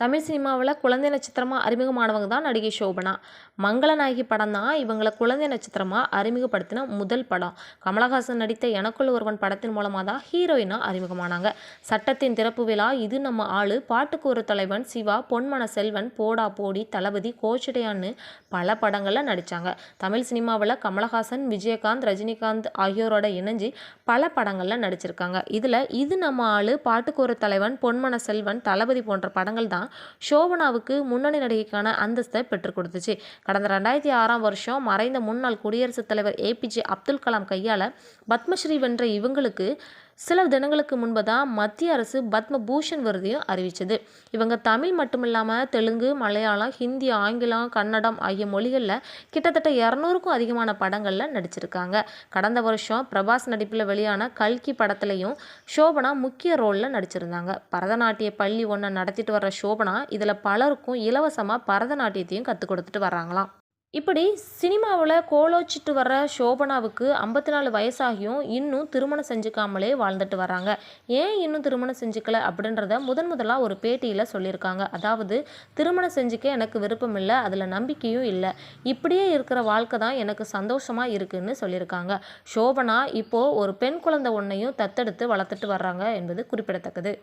தமிழ் சினிமாவில் குழந்தை நட்சத்திரமாக அறிமுகமானவங்க தான் நடிகை சோபனா மங்களநாயகி படம் தான் இவங்களை குழந்தை நட்சத்திரமாக அறிமுகப்படுத்தின முதல் படம். கமலஹாசன் நடித்த எனக்குள்ள ஒருவன் படத்தின் மூலமாக தான் ஹீரோயினாக அறிமுகமானாங்க. சட்டத்தின் திறப்பு விழா இது நம்ம ஆளு பாட்டுக்கு ஒரு தலைவன் சிவா பொன்மன செல்வன் போடா போடி தளபதி கோச்சடையான்னு பல படங்களில் நடித்தாங்க தமிழ் சினிமாவில் கமலஹாசன் விஜயகாந்த் ரஜினிகாந்த் ஆகியோரோட இணைஞ்சு பல படங்களில் நடிச்சிருக்காங்க. இதில் இது நம்ம ஆள் பாட்டுக்கு ஒரு தலைவன் பொன்மன செல்வன் தளபதி போன்ற படங்கள் தான் சோபனாவுக்கு முன்னணி நடிகைக்கான அந்தஸ்தை பெற்றுக் கொடுத்துச்சு. கடந்த ரெண்டாயிரத்தி ஆறாம் வருஷம் மறைந்த முன்னாள் குடியரசுத் தலைவர் ஏபிஜே அப்துல் கலாம் கையால் பத்மஸ்ரீ வென்ற இவங்களுக்கு சில தினங்களுக்கு முன்பு தான் மத்திய அரசு பத்ம பூஷன் விருதையும் அறிவித்தது இவங்க தமிழ் மட்டும் இல்லாமல் தெலுங்கு மலையாளம் ஹிந்தி ஆங்கிலம் கன்னடம் ஆகிய மொழிகளில் கிட்டத்தட்ட இரநூறுக்கும் அதிகமான படங்களில் நடிச்சிருக்காங்க. கடந்த வருஷம் பிரபாஸ் நடிப்பில் வெளியான கல்கி படத்துலையும் சோபனா முக்கிய ரோலில் நடிச்சிருந்தாங்க. பரதநாட்டிய பள்ளி ஒன்று நடத்திட்டு வர்ற சோபனா இதில் பலருக்கும் இலவசமாக பரதநாட்டியத்தையும் கற்றுக் கொடுத்துட்டு வராங்களாம் இப்படி சினிமாவில் கோலோச்சிட்டு வர்ற சோபனாவுக்கு ஐம்பத்தி நாலு வயசாகியும் இன்னும் திருமணம் செஞ்சுக்காமலே வாழ்ந்துட்டு வராங்க ஏன் இன்னும் திருமணம் செஞ்சுக்கல அப்படின்றத முதன் முதலாக ஒரு பேட்டியில் சொல்லியிருக்காங்க. அதாவது திருமணம் செஞ்சுக்க எனக்கு விருப்பம் இல்லை அதில் நம்பிக்கையும் இல்லை. இப்படியே இருக்கிற வாழ்க்கை தான் எனக்கு சந்தோஷமாக இருக்குன்னு சொல்லியிருக்காங்க. சோபனா இப்போது ஒரு பெண் குழந்தை ஒன்றையும் தத்தெடுத்து வளர்த்துட்டு வர்றாங்க என்பது குறிப்பிடத்தக்கது.